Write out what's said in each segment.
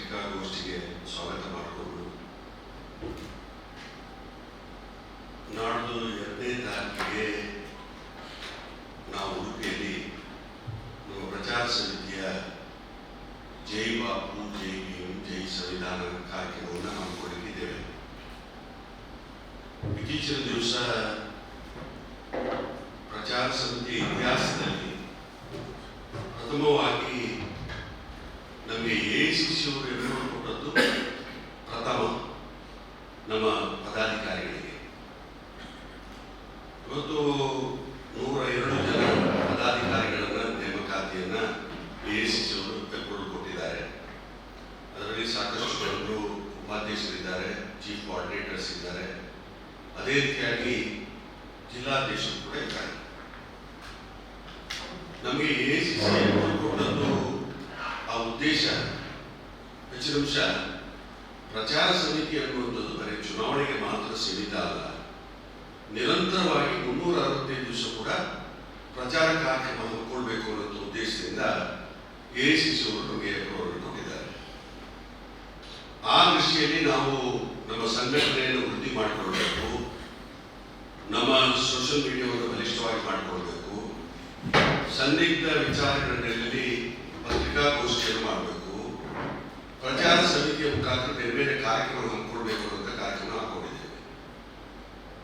ಪತ್ರಿಕಾಗೋಷ್ಠಿಗೆ ಸ್ವಾಗತ ಮಾಡಿಕೊಂಡು ನಾಡ್ದು ಎರಡನೇ ತಾರೀಕಿಗೆ ನಾವು ಉಡುಪಿಯಲ್ಲಿ ನಮ್ಮ ಪ್ರಚಾರ ಸಮಿತಿಯ ಜೈ ಬಾಪು, ಜೈ ಭೀಮ್, ಜೈ ಸಂವಿಧಾನ ಕಾರ್ಯಕ್ರಮವನ್ನು ಹಮ್ಮಿಕೊಂಡಿದ್ದೇವೆ ಇತ್ತೀಚಿನ ದಿವಸ ಪ್ರಚಾರ ಸಮಿತಿ ಇತಿಹಾಸದಲ್ಲಿ ಪ್ರಥಮವಾಗಿ ನಮಗೆ ಎ ಸಿ ಸಿ ಅವರು ಹೆಸರು ಕೊಟ್ಟದ್ದು ಪ್ರಥಮ ನಮ್ಮ ಪದಾಧಿಕಾರಿಗಳಿಗೆ. ಇವತ್ತು ನೂರ ಎರಡು ಜನ ಪದಾಧಿಕಾರಿಗಳನ್ನ ನೇಮಕಾತಿಯನ್ನ ಸಿ ಅವರು ತೆಗೆದುಕೊಟ್ಟಿದ್ದಾರೆ ಅದರಲ್ಲಿ ಸಾಕಷ್ಟು ಜನರು ಉಪಾಧ್ಯಕ್ಷರಿದ್ದಾರೆ ಚೀಫ್ ಕೋಆರ್ಡಿನೇಟರ್ಸ್ ಇದ್ದಾರೆ. ಅದೇ ರೀತಿಯಾಗಿ ಜಿಲ್ಲಾಧ್ಯಕ್ಷರು ಕೂಡ ಇದ್ದಾರೆ. ನಮಗೆ ಎ ಸಿ ಕೊಟ್ಟದ್ದು ಉದ್ದೇಶ ಹೆಚ್ಚಿನ ಅಂಶ ಪ್ರಚಾರ ಸಮಿತಿ ಅನ್ನುವಂಥದ್ದು ಬರೀ ಚುನಾವಣೆಗೆ ಮಾತ್ರ ಸೀಮಿತ ಅಲ್ಲ. ನಿರಂತರವಾಗಿ ಮುನ್ನೂರ ಅರವತ್ತೈದು ದಿವಸ ಕೂಡ ಪ್ರಚಾರ ಕಾರ್ಯಕ್ರಮ ಹಮ್ಮಿಕೊಳ್ಬೇಕು ಅನ್ನೋ ಉದ್ದೇಶದಿಂದ ಎ ಸಿ ಸಿ ಅವರು ನಮಗೆ ಅಪ್ರೂವಲ್ ಕೊಟ್ಟಿದ್ದಾರೆ ಆ ದೃಷ್ಟಿಯಲ್ಲಿ ನಾವು ನಮ್ಮ ಸಂಘಟನೆಯನ್ನು ವೃದ್ಧಿ ಮಾಡಿಕೊಳ್ಬೇಕು. ನಮ್ಮ ಸೋಷಿಯಲ್ ಮೀಡಿಯಾವನ್ನು ಬಲಿಷ್ಠವಾಗಿ ಮಾಡಿಕೊಳ್ಬೇಕು. ಸಂದಿಗ್ಧ ವಿಚಾರಗಳಲ್ಲಿ ಪತ್ರಿಕಾಗೋಷ್ಠಿಯನ್ನು ಮಾಡಬೇಕು. ಪ್ರಚಾರ ಸಮಿತಿಯ ಮುಖಾಂತರ ಬೇರೆ ಬೇರೆ ಕಾರ್ಯಕ್ರಮ ಹಮ್ಮಿಕೊಳ್ಬೇಕು ಅಂತ ಕಾರ್ಯಕ್ರಮ ಹಾಕೊಂಡಿದ್ದೇವೆ.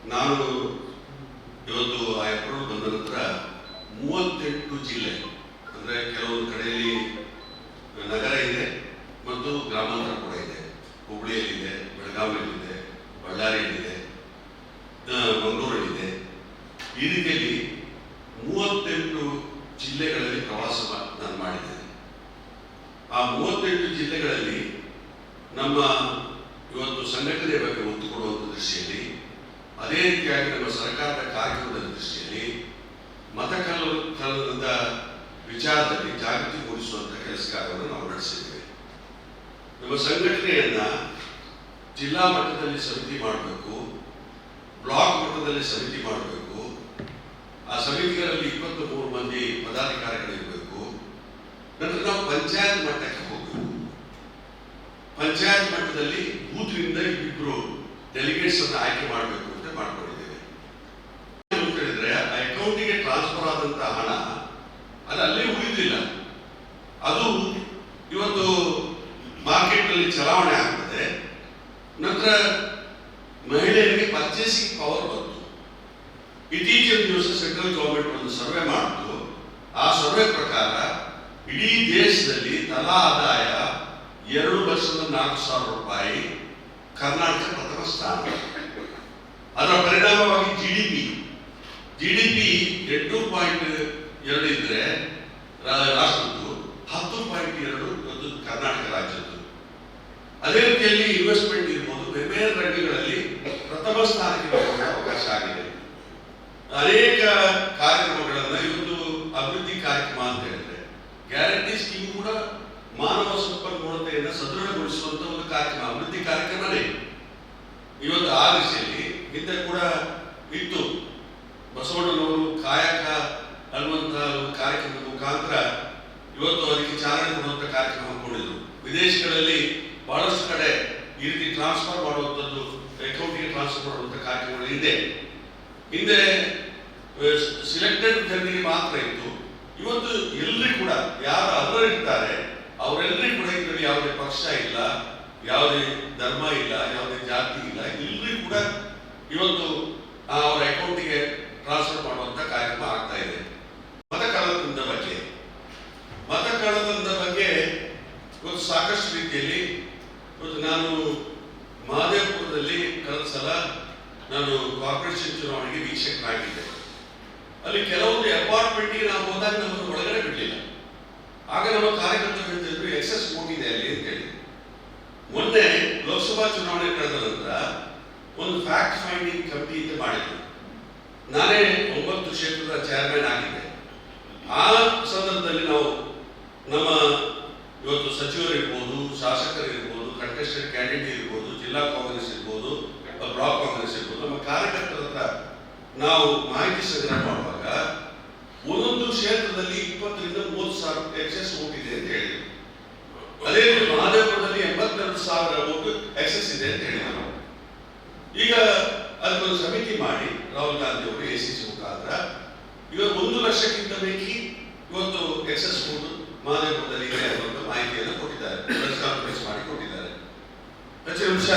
ನಾನು ಇವತ್ತು ಆ ಅಪ್ರೂವಲ್ ಬಂದ ನಂತರ ಮೂವತ್ತೆಂಟು ಜಿಲ್ಲೆ, ಅಂದರೆ ಕೆಲವೊಂದು ಕಡೆಯಲ್ಲಿ ನಗರ ಇದೆ ಮತ್ತು ಗ್ರಾಮಾಂತರ ಕೂಡ ಇದೆ ಹುಬ್ಬಳ್ಳಿಯಲ್ಲಿದೆ ಬೆಳಗಾವಿಯಲ್ಲಿದೆ ಬಳ್ಳಾರಿಯಲ್ಲಿದೆ ಆ, ಮಂಗಳೂರಲ್ಲಿದೆ ಈ ರೀತಿಯಲ್ಲಿ ಮೂವತ್ತೆಂಟು ಜಿಲ್ಲೆಗಳಲ್ಲಿ ಪ್ರವಾಸ ಮಾ- ನಾನು ಮಾಡಿದ್ದೇನೆ ಆ ಮೂವತ್ತೆಂಟು ಜಿಲ್ಲೆಗಳಲ್ಲಿ ನಮ್ಮ ಸಂಘಟನೆ ಬಗ್ಗೆ ಒತ್ತು ಕೊಡುವಂಥ ದೃಷ್ಟಿಯಲ್ಲಿ, ಅದೇ ರೀತಿಯಾಗಿ ನಮ್ಮ ಸರ್ಕಾರದ ಕಾರ್ಯಕ್ರಮದ ದೃಷ್ಟಿಯಲ್ಲಿ, ಮತ ಕಲ್ಲು, ಕಲ್ಲದ ವಿಚಾರದಲ್ಲಿ ಜಾಗೃತಿ ಮೂಡಿಸುವಂಥ ಕೆಲಸ ಕಾರ್ಯವನ್ನು ನಾವು ನಡೆಸಿದ್ದೇವೆ. ನಮ್ಮ ಸಂಘಟನೆಯನ್ನ ಜಿಲ್ಲಾ ಮಟ್ಟದಲ್ಲಿ ಸಮಿತಿ ಮಾಡಬೇಕು, ಬ್ಲಾಕ್ ಮಟ್ಟದಲ್ಲಿ ಸಮಿತಿ ಮಾಡಬೇಕು, ಆ ಸಮಿತಿಗಳಲ್ಲಿ ಇಪ್ಪತ್ತು ಮೂರು ಮಂದಿ ಪದಾಧಿಕಾರಿಗಳಿರಬೇಕು. ನಂತರ ನಾವು ಪಂಚಾಯತ್ ಮಟ್ಟಕ್ಕೆ ಪಂಚಾಯತ್ ಮಟ್ಟದಲ್ಲಿ ಬೂತ್ನಿಂದ ಇಬ್ಬರು ಡೆಲಿಗೇಟ್ಸ್ ಅನ್ನು ಆಯ್ಕೆ ಮಾಡಬೇಕು ಅಂತ ಮಾಡ್ಕೊಂಡಿದ್ದೇವೆ. ಅಂತ ಹೇಳಿದ್ರೆ ಅಕೌಂಟಿಗೆ ಟ್ರಾನ್ಸ್ಫರ್ ಆದಂತ ಹಣ, ಅದು ಅಲ್ಲೇ ಉಳಿದಿಲ್ಲ. ಅದು ಇವತ್ತು ಮಾರ್ಕೆಟ್ ಅಲ್ಲಿ ಚಲಾವಣೆ ಆಗ್ತದೆ. ನಂತರ ಮಹಿಳೆಯರಿಗೆ ಪರ್ಚೇಸಿಂಗ್ ಪವರ್ ಬಂತು. ಇತ್ತೀಚಿನ ದಿವಸ ಸೆಂಟ್ರಲ್ ಗವರ್ಮೆಂಟ್ ಒಂದು ಸರ್ವೆ ಮಾಡಿತು. ಆ ಸರ್ವೆ ಪ್ರಕಾರ ಇಡೀ ದೇಶದಲ್ಲಿ ತಲಾ ಆದಾಯ ಎರಡು ಲಕ್ಷದ ನಾಲ್ಕು ಸಾವಿರ ರೂಪಾಯಿ ಕರ್ನಾಟಕ ಪ್ರಥಮ ಸ್ಥಾನ. ಅದರ ಪರಿಣಾಮವಾಗಿ G D P G D P ಎಂಟು ಪಾಯಿಂಟ್ ಎರಡು ಇದ್ರೆ ರಾಷ್ಟ್ರದ್ದು ಹತ್ತು ಪಾಯಿಂಟ್ ಎರಡು ಇವತ್ತು ಕರ್ನಾಟಕ ರಾಜ್ಯದ್ದು. ಅದೇ ರೀತಿಯಲ್ಲಿ ಇನ್ವೆಸ್ಟ್ಮೆಂಟ್ ಇರ್ಬೋದು. ಬೇರೆ ರಂಗಗಳಲ್ಲಿ ಪ್ರಥಮ ಸ್ಥಾನಕ್ಕೆ ಅವಕಾಶ ಆಗಿದೆ. ಅನೇಕ ಕಾರ್ಯಕ್ರಮಗಳನ್ನು ಇವತ್ತು ಅಭಿವೃದ್ಧಿ ಕಾರ್ಯಕ್ರಮ ಅಂತ ಹೇಳಿದ್ರೆ ಗ್ಯಾರಂಟಿ ಸ್ಕೀಮ್ ಕೂಡ ಮಾನವ ಒಂದು ಕಾರ್ಯಕ್ರಮ, ಅಭಿವೃದ್ಧಿ ಕಾರ್ಯಕ್ರಮನೇ. ಇವತ್ತು ಆ ದಿಶೆಯಲ್ಲಿ ಹಿಂದೆ ಕೂಡ ಇತ್ತು. ಬಸವಣ್ಣನವರು ಕಾಯಕ ಅನ್ನುವಂತಹ ಒಂದು ಕಾರ್ಯಕ್ರಮದ ಮುಖಾಂತರ ಇವತ್ತು ಅದಕ್ಕೆ ಚಾಲನೆ ಕೊಡುವಂತ ಕಾರ್ಯಕ್ರಮ ಹಮ್ಮಿಕೊಂಡಿದ್ರು ವಿದೇಶಗಳಲ್ಲಿ ಬಹಳಷ್ಟು ಕಡೆ ಈ ರೀತಿ ಟ್ರಾನ್ಸ್ಫರ್ ಮಾಡುವಂಥದ್ದು ಅಕೌಂಟಿಗೆ ಟ್ರಾನ್ಸ್ಫರ್ ಮಾಡುವಂಥ ಕಾರ್ಯಕ್ರಮಗಳು ಇದೆ. ಹಿಂದೆ ಸಿಲೆಕ್ಟೆಡ್ ಜನರಿಗೆ ಮಾತ್ರ ಇತ್ತು. ಇವತ್ತು ಎಲ್ಲರಿಗೂ ಕೂಡ ಯಾರು ಅರ್ಹರಿರ್ತಾರೆ ಅವರೆಲ್ಲರಿಗೂ ಕೂಡ ಇದರಲ್ಲಿ ಯಾವುದೇ ಪಕ್ಷ ಇಲ್ಲ. ಯಾವುದೇ ಧರ್ಮ ಇಲ್ಲ, ಯಾವುದೇ ಜಾತಿ ಇಲ್ಲ ಎಲ್ಲರಿಗೂ ಕೂಡ ಇವತ್ತು ಅವರ ಅಕೌಂಟಿಗೆ ಟ್ರಾನ್ಸ್ಫರ್ ಮಾಡುವಂತ ಕಾರ್ಯಕ್ರಮ ಆಗ್ತಾ ಇದೆ. ಮತ ಬಗ್ಗೆ. ಮತ ಬಗ್ಗೆ ಇವತ್ತು ಸಾಕಷ್ಟು ರೀತಿಯಲ್ಲಿ ಇವತ್ತು ನಾನು ಮಹದೇವಪುರದಲ್ಲಿ ಕಳೆದ ಸಲ ನಾನು ಕಾರ್ಪೊರೇಷನ್ ಚುನಾವಣೆಗೆ ವೀಕ್ಷಕನಾಗಿದ್ದೆ. ಅಲ್ಲಿ ಕೆಲವೊಂದು ಅಪಾರ್ಟ್ಮೆಂಟ್ಗೆ ನಾವು ಹೋದಾಗ ನಮ್ಮನ್ನು ಒಳಗಡೆ ಬಿಡಲಿಲ್ಲ. ಆಗ ನಮ್ಮ ಕಾರ್ಯಕರ್ತರು ಹೇಳ್ತಿದ್ರು, ಎಸ್ ಎಸ್ ಇದೆ ಅಲ್ಲಿ, ಅಂತ ಹೇಳಿ. ಮೊನ್ನೆ ಲೋಕಸಭಾ ಚುನಾವಣೆ ಕಳೆದ ನಂತರ ಒಂದು ಫ್ಯಾಕ್ಟ್ ಫೈಂಡಿಂಗ್ ಕಮಿಟಿ ಅಂತ ಮಾಡಿದ್ರು. ನಾನೇ ಒಂಬತ್ತು ಕ್ಷೇತ್ರದ ಚೇರ್ಮನ್ ಆಗಿದ್ದೆ. ಆ ಸಂದರ್ಭದಲ್ಲಿ ನಾವು ನಮ್ಮ ಇವತ್ತು ಸಚಿವರಿರ್ಬೋದು ಶಾಸಕರಿರ್ಬೋದು ಕಂಟೆಸ್ಟೆಡ್ ಕ್ಯಾಂಡಿಡೇಟ್ ಇರ್ಬೋದು, ಜಿಲ್ಲಾ ಕಾಂಗ್ರೆಸ್ ಇರ್ಬೋದು ಬ್ಲಾಕ್ ಕಾಂಗ್ರೆಸ್ ಇರ್ಬೋದು, ನಮ್ಮ ಕಾರ್ಯಕರ್ತರ ಹತ್ರ ನಾವು ಮಾಹಿತಿ ಸಂಗ್ರಹ ಮಾಡುವಾಗ ಒಂದೊಂದು ಕ್ಷೇತ್ರದಲ್ಲಿ ಇಪ್ಪತ್ತರಿಂದ ಮೂವತ್ತು ಸಾವಿರ ಎಕ್ಸೆಸ್ ಹೋಗಿದೆ ಅಂತ ಹೇಳಿದ್ರು. ಅದೇ ರೀತಿ ಮಾತ್ರ ಓಟು ಎಕ್ಸಸ್ ಇದೆ ಅಂತ ಹೇಳಿದರು. ಈಗ ಅದಕ್ಕೊಂದು ಸಮಿತಿ ಮಾಡಿ ರಾಹುಲ್ ಗಾಂಧಿ ಅವರು ಎ ಸಿ ಸಿ ಮುಖಾಂತರ. ಇವತ್ತು ಒಂದು ಲಕ್ಷಕ್ಕಿಂತ ಬೇಕಿ ಇವತ್ತು ಎಕ್ಸಸ್ ಓಟು ಮಾಧ್ಯಮದಲ್ಲಿ ಇದೆ ಅನ್ನುವಂಥ ಮಾಹಿತಿಯನ್ನು ಕೊಟ್ಟಿದ್ದಾರೆ. ಪ್ರೆಸ್ ಕಾನ್ಫರೆನ್ಸ್ ಮಾಡಿ ಕೊಟ್ಟಿದ್ದಾರೆ. ಅಂಶ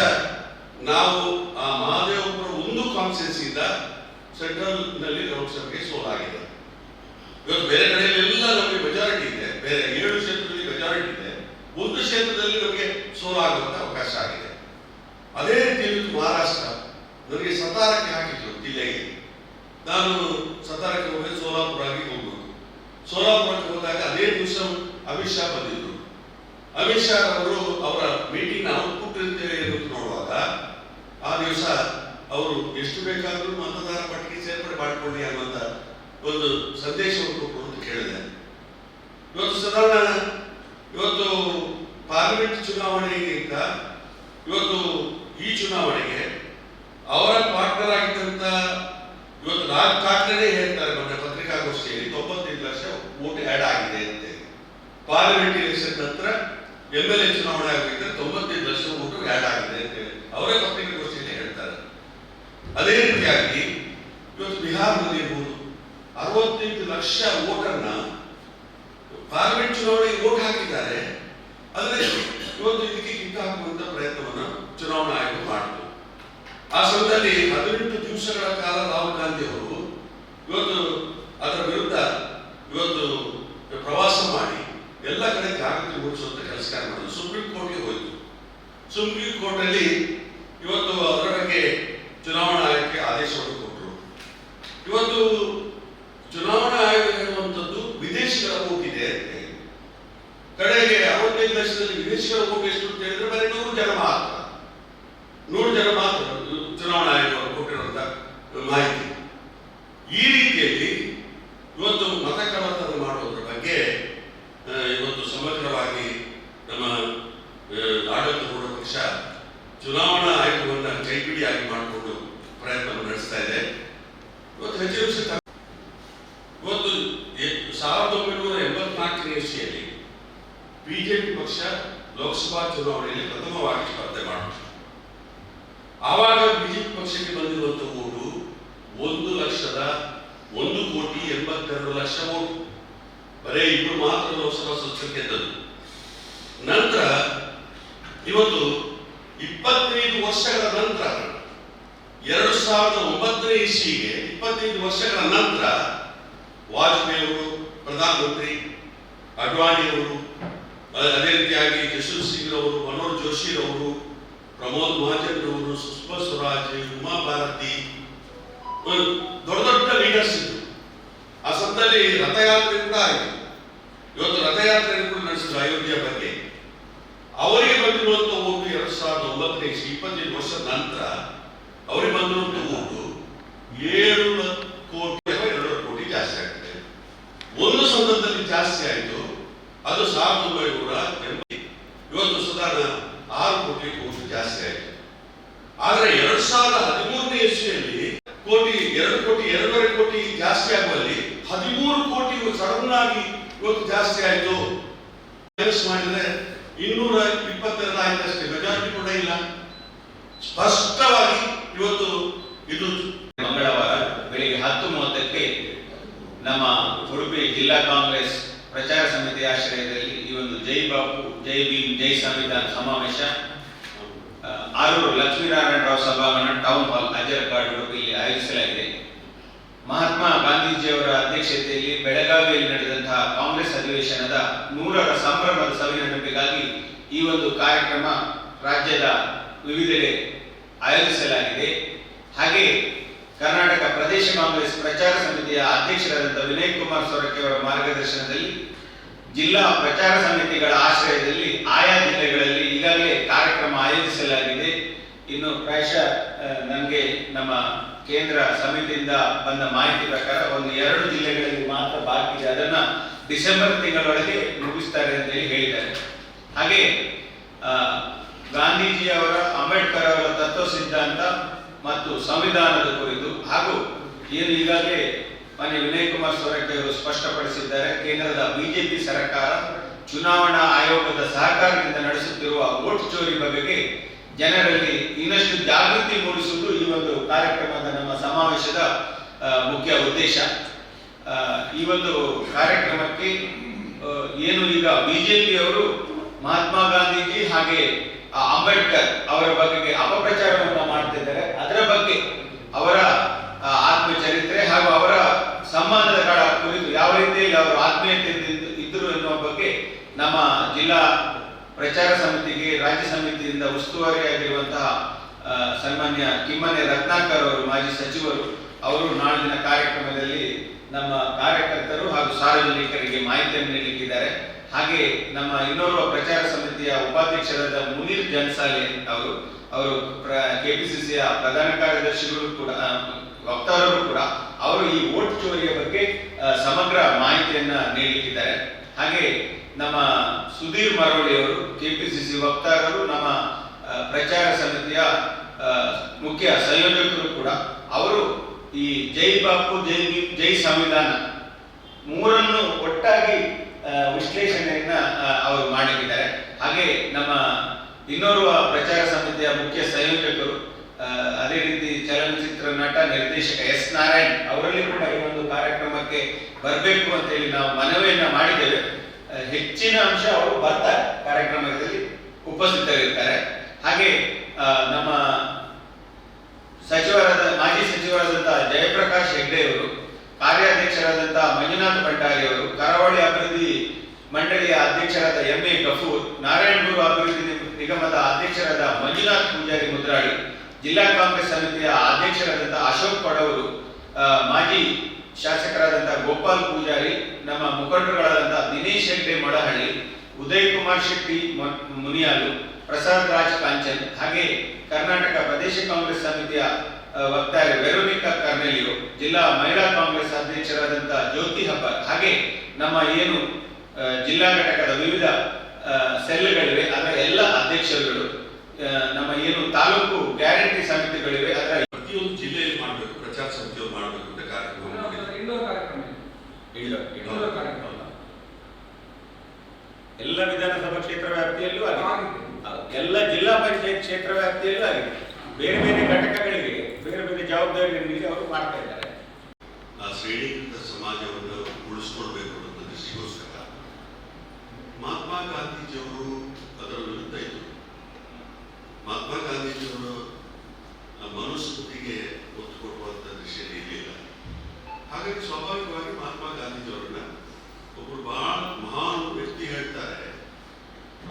ನಾವು ಆ ಮಹಾದೇವಪುರ ಒಂದು ಕಾನ್ಸ್ಟಿಟ್ಯೂನ್ಸಿಯಿಂದ ಸೆಂಟ್ರಲ್ನಲ್ಲಿ ಲೋಕಸಭೆಗೆ ಸೋಲಾಗಿದೆ. ಇವತ್ತು ಬೇರೆ ಕಡೆಯಲ್ಲೆಲ್ಲ ನಮಗೆ ಮೆಜಾರಿಟಿ ಇದೆ. ಬೇರೆ ಏಳು ಇದೆ ಒಂದು ಕ್ಷೇತ್ರದಲ್ಲಿ ನಮಗೆ ಸೋಲಾಗುವಂತ ಅವಕಾಶ ಆಗಿದೆ. ಅದೇ ರೀತಿಯಲ್ಲಿ ಮಹಾರಾಷ್ಟ್ರ ನನಗೆ ಸತಾರಕ್ಕೆ ಹಾಕಿದ್ರು ಜಿಲ್ಲೆಗೆ. ನಾನು ಸತಾರಕ್ಕೆ ಹೋಗಿ ಸೋಲಾಪುರಕ್ಕೆ ಹೋಗುವುದು ಸೋಲಾಪುರಕ್ಕೆ ಹೋದಾಗ ಅದೇ ದಿವಸ ಅಮಿತ್ ಶಾ ಬಂದಿದ್ರು. ಅಮಿತ್ ಶಾ ಅವರು ಅವರ ಮೀಟಿಂಗ್ ನಾವು ಕೊಟ್ಟಿರ್ತೇವೆ ಎಂದು ನೋಡುವಾಗ ಆ ದಿವಸ ಅವರು ಎಷ್ಟು ಬೇಕಾದರೂ ಮತದಾರ ಪಟ್ಟಿಗೆ ಸೇರ್ಪಡೆ ಮಾಡಿಕೊಳ್ಳಿ ಅನ್ನುವಂತ ಒಂದು ಸಂದೇಶವನ್ನು ಕೊಟ್ಟರು ಅಂತ ಕೇಳಿದೆ. ಇವತ್ತು ಸಾಧಾರಣ ಇವತ್ತು ಪಾರ್ಲಿಮೆಂಟ್ ಚುನಾವಣೆಗಿಂತ ಇವತ್ತು ಈ ಚುನಾವಣೆಗೆ ಅವರ ಪಾರ್ಟ್ನರ್ ಆಗಿದ್ದಂತ ಇವತ್ತು ರಾಜ್ ಠಾಕ್ರೆ ಹೇಳ್ತಾರೆ ಮೊನ್ನೆ ಪತ್ರಿಕಾಗೋಷ್ಠಿಯಲ್ಲಿ, ತೊಂಬತ್ತೈದು ಲಕ್ಷ ಓಟ್ ಆ್ಯಡ್ ಆಗಿದೆ ಅಂತ ಪಾರ್ಲಿಮೆಂಟ್ ಎಲೆಕ್ಷನ್ ನಂತರ ಎಂ ಎಲ್ ಎ ಚುನಾವಣೆ ಆಗಿದ್ದರೆ ತೊಂಬತ್ತೈದು ಲಕ್ಷ ವೋಟು ಆ್ಯಡ್ ಆಗಿದೆ ಅಂತ ಹೇಳಿ ಅವರೇ ಪತ್ರಿಕಾಗೋಷ್ಠಿಯಲ್ಲಿ ಹೇಳ್ತಾರೆ. ಅದೇ ರೀತಿಯಾಗಿ ಇವತ್ತು ಬಿಹಾರದಲ್ಲಿ ಇರ್ಬೋದು, ಅರವತ್ತೈದು ಲಕ್ಷ ವೋಟನ್ನ ಪಾರ್ಲಿಮೆಂಟ್ ಚುನಾವಣೆಗೆ ವೋಟ್ ಹಾಕಿದ್ದಾರೆ. ಆದರೆ ಇವತ್ತು ಇದಕ್ಕೆ ಕಿತ್ತು ಹಾಕುವಂತ ಪ್ರಯತ್ನವನ್ನು ಚುನಾವಣಾ ಆಯೋಗ ಮಾಡಿತು. ಆ ಸಮಯದಲ್ಲಿ ಹದಿನೆಂಟು ದಿವಸಗಳ ಕಾಲ ರಾಹುಲ್ ಗಾಂಧಿ ಅವರು ಇವತ್ತು ಅದರ ವಿರುದ್ಧ ಇವತ್ತು ಪ್ರವಾಸ ಮಾಡಿ ಎಲ್ಲ ಕಡೆ ಜಾಗೃತಿ ಮೂಡಿಸುವಂತ ಕೆಲಸ ಮಾಡಿದ್ರು. ಸುಪ್ರೀಂ ಕೋರ್ಟ್ಗೆ ಹೋಯಿತು. ಸುಪ್ರೀಂ ಕೋರ್ಟ್ ಅಲ್ಲಿ ಇವತ್ತು ಅದರ ಬಗ್ಗೆ ಚುನಾವಣಾ ಆಯೋಗಕ್ಕೆ ಆದೇಶವನ್ನು ಕೊಟ್ಟರು ಇವತ್ತು ಚುನಾವಣಾ ಆಯೋಗ ಹೇಳುವಂಥದ್ದು ವಿದೇಶಿಗಳ ಓಟ್ ಇದೆ ಅಂತ ಹೇಳಿ. ಕಡೆಗೆ ಅರವತ್ತೈದು ಲಕ್ಷದಲ್ಲಿ ವಿದೇಶಿಗಳ ಓಟ್ ಎಷ್ಟು ಅಂತ ಹೇಳಿದ್ರೆ ಬರೀ ನೂರು ಜನ ಮಾತ್ರ ನೂರು ಮಾತ್ರ ಚುನಾವಣಾ ಆಯೋಗವರು ಕೊಟ್ಟಿರುವಂತ ಮಾಹಿತಿ. ಈ ರೀತಿಯಲ್ಲಿ ಇವತ್ತು ಮತ ಕಳ್ಳತನ ಮಾಡುವುದರ ಬಗ್ಗೆ ಇವತ್ತು ಸಮಗ್ರವಾಗಿ ನಮ್ಮ ಆ, ಕೂಡ ಪಕ್ಷ ಚುನಾವಣಾ ಆಯೋಗವನ್ನು ಕೈಪಿಡಿಯಾಗಿ ಮಾಡಿಕೊಂಡು ಪ್ರಯತ್ನ ನಡೆಸ್ತಾ ಇದೆ. ಇವತ್ತು ಹೆಚ್ಚಿನ ವಿಷಯ ತ- ಇವತ್ತು ಸಾವಿರದ ಒಂಬೈನೂರ ಎಂಬತ್ನಾಲ್ಕನೇ ಇಸ್ವಿಯಲ್ಲಿ ಬಿಜೆಪಿ ಪಕ್ಷ ಲೋಕಸಭಾ ಚುನಾವಣೆಯಲ್ಲಿ ಪ್ರಥಮವಾಗಿ ಸ್ಪರ್ಧೆ ಮಾಡಿತು ಆವಾಗ ಬಿಜೆಪಿ ಪಕ್ಷಕ್ಕೆ ಬಂದಿರುವಂಥ ಓಟು ಒಂದು ಲಕ್ಷದ ಒಂದು ಕೋಟಿ ಎಂಬತ್ತೆರಡು ಲಕ್ಷ ಓಟು. ಬರೇ ಇಬ್ಬರು ಮಾತ್ರ ಲೋಕಸಭಾ ಸದಸ್ಯರು ಗೆದ್ದದ್ದು ನಂತರ ಇವತ್ತು ಇಪ್ಪತ್ತೈದು ವರ್ಷಗಳ ನಂತರ, ಎರಡು ಸಾವಿರದ ಒಂಬತ್ತನೇ ಇಸ್ವಿಗೆ ಇಪ್ಪತ್ತೈದು ವರ್ಷಗಳ ನಂತರ ವಾಜಪೇಯಿ ಅವರು ಪ್ರಧಾನಮಂತ್ರಿ ಅಡ್ವಾಣಿ ಅವರು ಅದೇ ರೀತಿಯಾಗಿ ಜಸ್ವಂತ್ ಸಿಂಗ್ ಅವರು ಮನೋಹರ್ ಜೋಶಿ ಅವರು ಪ್ರಮೋದ್ ಮಹಾಜನ್ ಅವರು ಸುಷ್ಮಾ ಸ್ವರಾಜ್, ಉಮಾ ಭಾರತಿ ದೊಡ್ಡ ದೊಡ್ಡ ಲೀಡರ್ಸ್ ಇದ್ರು. ಆ ಸಂದರ್ಭದಲ್ಲಿ ರಥಯಾತ್ರೆ ಕೂಡ ಆಯಿತು. ಇವತ್ತು ರಥಯಾತ್ರೆ ಕೂಡ ನಡೆಸಿದ್ರು ಅಯೋಧ್ಯೆ ಬಗ್ಗೆ. ಅವರಿಗೆ ಬಂದಿರುವಂತಹ ಓಟು ಎರಡ್ ಸಾವಿರದ ಒಂಬತ್ತನೇ ಇಪ್ಪತ್ತೈದು ವರ್ಷದ ನಂತರ, ಅವರಿಗೆ ಬಂದಿರುವಂತಹ ಓಟು ಏಳು ಲ- ಕೋಟಿ ಅಥವಾ ಎರಡೂವರೆ ಕೋಟಿ ಜಾಸ್ತಿ ಆಗ್ತದೆ ಒಂದು ಸಂದರ್ಭದಲ್ಲಿ ಜಾಸ್ತಿ ಆಯಿತು ಅದು ಸಾವಿರದ ಒಂಬೈನೂರ ಎಂಬತ್ತು ಇವತ್ತು ಸಾಧಾರಣ ಆರು ಕೋಟಿ ಓಟು ಜಾಸ್ತಿ ಆಯಿತು ಆದ್ರೆ ಎರಡ್ ಸಾವಿರದ ಹದಿಮೂರನೇ ಇಸ್ವಿಯಲ್ಲಿ ಕೋಟಿ ಎರಡು ಕೋಟಿ ಎರಡೂವರೆ ಕೋಟಿ ಜಾಸ್ತಿ ಆಗುವಲ್ಲಿ ಹದಿಮೂರು ಕೋಟಿ ಸಡನ್ ಆಗಿ ಇವತ್ತು ಜಾಸ್ತಿ ಆಯಿತು. ಮೈನಸ್ ಮಾಡಿದ್ರೆ ಇನ್ನೂರ ಇಪ್ಪತ್ತೆರಡು ಆಯ್ತು ಮೆಜಾರಿಟಿ ಕೂಡ ಇಲ್ಲ. ಸ್ಪಷ್ಟವಾಗಿ ಇವತ್ತು ಇದು ಮಂಗಳವಾರ ಬೆಳಿಗ್ಗೆ ಹತ್ತು ಮೂವತ್ತಕ್ಕೆ ನಮ್ಮ ಉಡುಪಿ ಜಿಲ್ಲಾ ಕಾಂಗ್ರೆಸ್ ಪ್ರಚಾರ ಸಮಿತಿ ಆಶ್ರಯದಲ್ಲಿ ಈ ಒಂದು ಜೈ ಬಾಪು, ಜೈ ಭೀಮ್, ಜೈ ಸಂವಿಧಾನ ಸಮಾವೇಶ. ಆರೂರು ಲಕ್ಷ್ಮೀನಾರಾಯಣ ರಾವ್ ಸಭಾಂಗಣ ಟೌನ್ ಹಾಲ್ ಅಜರ್ಕಾಡ್ ಇಲ್ಲಿ ಆಯೋಜಿಸಲಾಗಿದೆ. ಮಹಾತ್ಮ ಗಾಂಧೀಜಿಯವರ ಅಧ್ಯಕ್ಷತೆಯಲ್ಲಿ ಬೆಳಗಾವಿಯಲ್ಲಿ ನಡೆದಂತಹ ಕಾಂಗ್ರೆಸ್ ಅಧಿವೇಶನದ ನೂರರ ಸಂಭ್ರಮದ ಸಭೆ ನೆನಪಿಗಾಗಿ ಈ ಒಂದು ಕಾರ್ಯಕ್ರಮ ರಾಜ್ಯದ ವಿವಿಧೆಡೆ ಆಯೋಜಿಸಲಾಗಿದೆ. ಹಾಗೆ ಕರ್ನಾಟಕ ಪ್ರದೇಶ ಕಾಂಗ್ರೆಸ್ ಪ್ರಚಾರ ಸಮಿತಿಯ ಅಧ್ಯಕ್ಷರಾದಂತಹ ವಿನಯ್ ಕುಮಾರ್ ಸೊರಕೆ ಅವರ ಮಾರ್ಗದರ್ಶನದಲ್ಲಿ ಜಿಲ್ಲಾ ಪ್ರಚಾರ ಸಮಿತಿಗಳ ಆಶ್ರಯದಲ್ಲಿ ಆಯಾ ಜಿಲ್ಲೆಗಳಲ್ಲಿ ಈಗಾಗಲೇ ಕಾರ್ಯಕ್ರಮ ಆಯೋಜಿಸಲಾಗಿದೆ. ಇನ್ನು ಪ್ರಾಯಶಃ ನನಗೆ ನಮ್ಮ ಕೇಂದ್ರ ಸಮಿತಿಯಿಂದ ಬಂದ ಮಾಹಿತಿ ಪ್ರಕಾರ ಒಂದು ಎರಡು ಜಿಲ್ಲೆಗಳಲ್ಲಿ ಮಾತ್ರ ಬಾಕಿ ಇದೆ. ಅದನ್ನ ಡಿಸೆಂಬರ್ ತಿಂಗಳೊಳಗೆ ಮುಗಿಸ್ತಾರೆ ಅಂತ ಹೇಳಿ ಹೇಳಿದ್ದಾರೆ. ಹಾಗೆ ಗಾಂಧೀಜಿ ಅವರ ಅಂಬೇಡ್ಕರ್ ಅವರ ತತ್ವ ಸಿದ್ಧಾಂತ ಮತ್ತು ಸಂವಿಧಾನದ ಕುರಿತು ಹಾಗೂ ಏನು ಈಗಾಗಲೇ ಮಾನ್ಯ ವಿನಯ್ ಕುಮಾರ್ ಸೊರಕೆ ಅವರು ಸ್ಪಷ್ಟಪಡಿಸಿದ್ದಾರೆ, ಕೇಂದ್ರದ ಬಿಜೆಪಿ ಸರ್ಕಾರ ಚುನಾವಣಾ ಆಯೋಗದ ಸಹಕಾರದಿಂದ ನಡೆಸುತ್ತಿರುವ ವೋಟ್ ಚೋರಿ ಬಗೆಗೆ ಜನರಲ್ಲಿ ಇನ್ನಷ್ಟು ಜಾಗೃತಿ ಮೂಡಿಸುವುದು ಈ ಒಂದು ಕಾರ್ಯಕ್ರಮದ ನಮ್ಮ ಸಮಾವೇಶದ ಮುಖ್ಯ ಉದ್ದೇಶ. ಈ ಒಂದು ಕಾರ್ಯಕ್ರಮಕ್ಕೆ ಏನು ಈಗ ಬಿಜೆಪಿಯವರು ಮಹಾತ್ಮ ಗಾಂಧೀಜಿ ಹಾಗೆ ಅಂಬೇಡ್ಕರ್ ಅವರ ಬಗ್ಗೆ ಅಪಪ್ರಚಾರವನ್ನು ಮಾಡ್ತಿದ್ದಾರೆ. ಅದರ ಬಗ್ಗೆ ಅವರ ಆ, ಆತ್ಮಚರಿತ್ರೆ ಹಾಗೂ ಅವರ ಸಂಬಂಧದ ಕಡ ಕುರಿತು ಯಾವ ರೀತಿಯಲ್ಲಿ ಅವರು ಆತ್ಮೀಯತೆ ಇದ್ದಿದ್ದು- ಇದ್ದರು ಎನ್ನುವ ಬಗ್ಗೆ ನಮ್ಮ ಜಿಲ್ಲಾ ಪ್ರಚಾರ ಸಮಿತಿಗೆ, ರಾಜ್ಯ ಸಮಿತಿಯಿಂದ ಉಸ್ತುವಾರಿಯಾಗಿರುವಂತಹ ಸನ್ಮಾನ್ಯ ಕಿಮ್ಮನೆ ರತ್ನಾಕರ್ ಅವರು, ಮಾಜಿ ಸಚಿವರು, ಅವರು ನಾಳಿನ ಕಾರ್ಯಕ್ರಮದಲ್ಲಿ ನಮ್ಮ ಕಾರ್ಯಕರ್ತರು ಹಾಗೂ ಸಾರ್ವಜನಿಕರಿಗೆ ಮಾಹಿತಿಯನ್ನು ನೀಡಲಿಕ್ಕಿದ್ದಾರೆ. ಹಾಗೆ ನಮ್ಮ ಇನ್ನೋರ್ವ ಪ್ರಚಾರ ಸಮಿತಿಯ ಉಪಾಧ್ಯಕ್ಷರಾದ ಮುನೀರ್ ಜನ್ಸಾಲೆ ಅವರು ಅವರು ಕೆಪಿಸಿಸಿಯ ಪ್ರಧಾನ ಕಾರ್ಯದರ್ಶಿಗಳು ಕೂಡ ವಕ್ತಾರರು ಕೂಡ, ಅವರು ಈ ವೋಟ್ ಚೋರಿಯ ಬಗ್ಗೆ ಸಮಗ್ರ ಮಾಹಿತಿಯನ್ನ ನೀಡಲಿಕ್ಕಿದ್ದಾರೆ. ಹಾಗೆ ನಮ್ಮ ಸುಧೀರ್ ಮರೋಳಿ ಅವರು ಕೆಪಿಸಿಸಿ ವಕ್ತಾರರು, ನಮ್ಮ ಪ್ರಚಾರ ಸಮಿತಿಯ ಮುಖ್ಯ ಸಂಯೋಜಕರು ಕೂಡ, ಅವರು ಈ ಜೈ ಬಾಪು, ಜೈ ಜೈ ಸಂವಿಧಾನ ಮೂರನ್ನು ಒಟ್ಟಾಗಿ ವಿಶ್ಲೇಷಣೆಯನ್ನ ಅವರು ಮಾಡಿದ್ದಾರೆ. ಹಾಗೆ ನಮ್ಮ ಇನ್ನೋರ್ವ ಪ್ರಚಾರ ಸಮಿತಿಯ ಮುಖ್ಯ ಸಂಯೋಜಕರು ಅದೇ ರೀತಿ ಚಲನಚಿತ್ರ ನಟ, ನಿರ್ದೇಶಕ ಎಸ್ ನಾರಾಯಣ್ ಅವರಲ್ಲಿ ಕೂಡ ಈ ಒಂದು ಕಾರ್ಯಕ್ರಮಕ್ಕೆ ಬರಬೇಕು ಅಂತ ಹೇಳಿ ನಾವು ಮನವಿಯನ್ನ ಮಾಡಿದ್ದೇವೆ. ಹೆಚ್ಚಿನ ಅಂಶ ಅವರು ಬರ್ತಾರೆ ಕಾರ್ಯಕ್ರಮದಲ್ಲಿ ಉಪಸ್ಥಿತರಿರ್ತಾರೆ. ಹಾಗೆ ನಮ್ಮ ಸಚಿವರಾದ, ಮಾಜಿ ಸಚಿವರಾದಂತಹ ಜಯಪ್ರಕಾಶ್ ಹೆಗ್ಡೆ ಅವರು ಕಾರ್ಯಾಧ್ಯಕ್ಷರಾದಂತಹ ಮಂಜುನಾಥ್ ಭಟ್ಟಾರಿ ಅವರು, ಕರಾವಳಿ ಅಭಿವೃದ್ಧಿ ಮಂಡಳಿಯ ಅಧ್ಯಕ್ಷರಾದ ಎಂ ಎ ಗಫೂರ್ ನಾರಾಯಣಗುರು ಅಭಿವೃದ್ಧಿ ನಿಗಮದ ಅಧ್ಯಕ್ಷರಾದ ಮಂಜುನಾಥ್ ಪೂಜಾರಿ ಮುದ್ರಾಳಿ, ಜಿಲ್ಲಾ ಕಾಂಗ್ರೆಸ್ ಸಮಿತಿಯ ಅಧ್ಯಕ್ಷರಾದಂತಹ ಅಶೋಕ್ ಪಡವರು ಮಾಜಿ ಶಾಸಕರಾದಂತಹ ಗೋಪಾಲ್ ಪೂಜಾರಿ, ನಮ್ಮ ಮುಖಂಡರುಗಳಾದಂತಹ ದಿನೇಶ್ ಹೆಗ್ಡೆ ಮೊಳಹಳ್ಳಿ ಉದಯ್ ಕುಮಾರ್ ಶೆಟ್ಟಿ ಮುನಿಯಾಲು, ಪ್ರಸಾದ್ ರಾಜ್ ಕಾಂಚನ್, ಹಾಗೆ ಕರ್ನಾಟಕ ಪ್ರದೇಶ ಕಾಂಗ್ರೆಸ್ ಸಮಿತಿಯ ವಕ್ತಾರೆ ವೆರೋನಿಕಾ ಕರ್ನೆಲಿಯೋ ಜಿಲ್ಲಾ ಮಹಿಳಾ ಕಾಂಗ್ರೆಸ್ ಅಧ್ಯಕ್ಷರಾದಂತಹ ಜ್ಯೋತಿ ಹಬ್ಬರ್, ಹಾಗೆ ನಮ್ಮ ಏನು ಜಿಲ್ಲಾ ಘಟಕದ ವಿವಿಧ ಸೆಲ್ಗಳಿವೆ, ಅದರ ಎಲ್ಲ ಅಧ್ಯಕ್ಷರುಗಳು ನಮ್ಮ ಏನು ತಾಲೂಕು ಗ್ಯಾರಂಟಿ ಸಮಿತಿಗಳಿವೆ, ಅದರ ಪ್ರತಿಯೊಂದು ಜಿಲ್ಲೆಯಲ್ಲಿ ಮಾಡಬೇಕು, ಪ್ರಚಾರ ಸಮಿತಿಯವರು ಮಾಡಬೇಕು ಅಂತ ಕಾರ್ಯಕ್ರಮ. ಇನ್ನೊಂದು ಕಾರ್ಯಕ್ರಮ ಇಂಡೋರ್ ಇನ್ನೊಂದು ಕಾರ್ಯಕ್ರಮ. ಎಲ್ಲ ವಿಧಾನಸಭಾ ಕ್ಷೇತ್ರ ವ್ಯಾಪ್ತಿಯಲ್ಲೂ ಆಗಿದೆ. ಎಲ್ಲ ಜಿಲ್ಲಾ ಪಂಚಾಯತ್ ಕ್ಷೇತ್ರ ವ್ಯಾಪ್ತಿಯಲ್ಲೂ ಆಗಿದೆ. ಬೇರೆ ಬೇರೆ ಘಟಕಗಳಿಗೆ ಬೇರೆ ಬೇರೆ ಜವಾಬ್ದಾರಿಗಳಿಗೆ ಅವರು ಮಾಡ್ತಾ ಇದ್ದಾರೆ. ಆ ಶ್ರೇಣೀಕೃತ ಸಮಾಜವನ್ನು ಉಳಿಸ್ಕೊಳ್ಬೇಕು ಅನ್ನೋ ದೃಷ್ಟಿಗೋಸ್ಕರ ಮಹಾತ್ಮ ಗಾಂಧೀಜಿಯವರು ಅದರ ವಿರುದ್ಧ ಇದ್ದರು. ಮಹಾತ್ಮ ಗಾಂಧೀಜಿಯವರು ಆ ಮನುಸ್ಮೃತಿಗೆ ಒತ್ತು ಹಾಗಾಗಿ ಸ್ವಾಭಾವಿಕವಾಗಿ ಮಹಾತ್ಮ ಗಾಂಧೀಜಿಯವ್ರನ್ನ ಒಬ್ಬರು ಬಹಳ ಮಹಾನ್ ವ್ಯಕ್ತಿ ಹೇಳ್ತಾರೆ.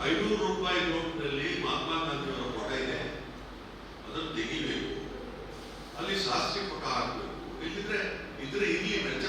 ಐನೂರು ರೂಪಾಯಿ ನೋಟ್ನಲ್ಲಿ ಮಹಾತ್ಮ ಗಾಂಧಿಯವರ ಪಟ ಇದೆ. ಅದನ್ನು ತೆಗಿಬೇಕು. ಅಲ್ಲಿ ಶಾಸ್ತ್ರೀಯ ಪಟ ಹಾಕಬೇಕು. ಇಲ್ಲಿದ್ರೆ ಇದ್ರೆ ಇಲ್ಲಿ ವೆಚ್ಚ